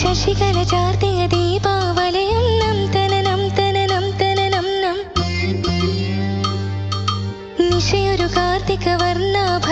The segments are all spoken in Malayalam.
ശശികല ചാർത്തിയ ദീപാവലയം നം തനനം തനനം തനനം നം. നിശയൊരു കാർത്തിക വർണാഭ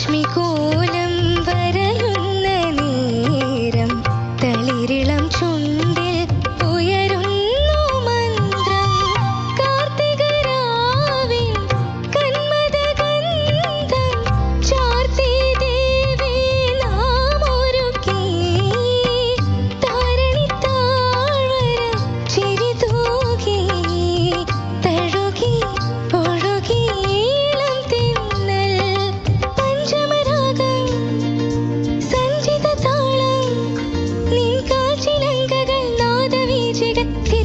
ലക്ഷ്മി കോലം get the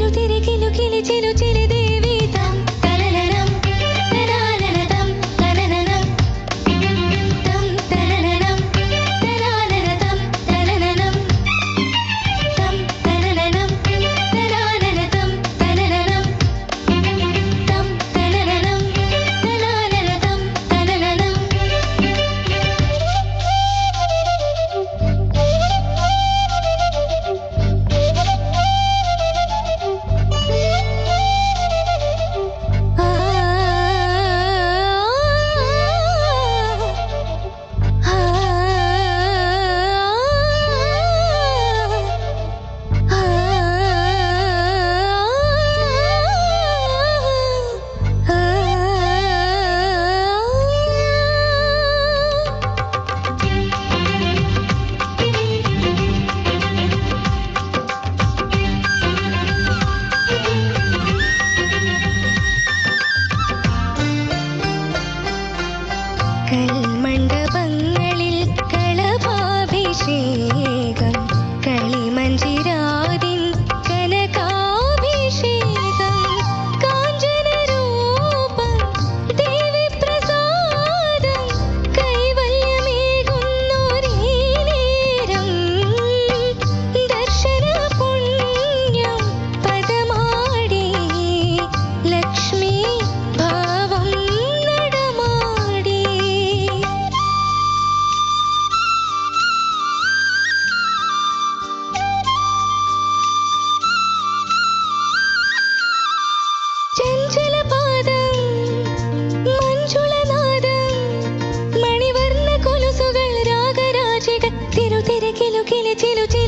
மண்ட তেরে কিলো কিলে চিলু চিলু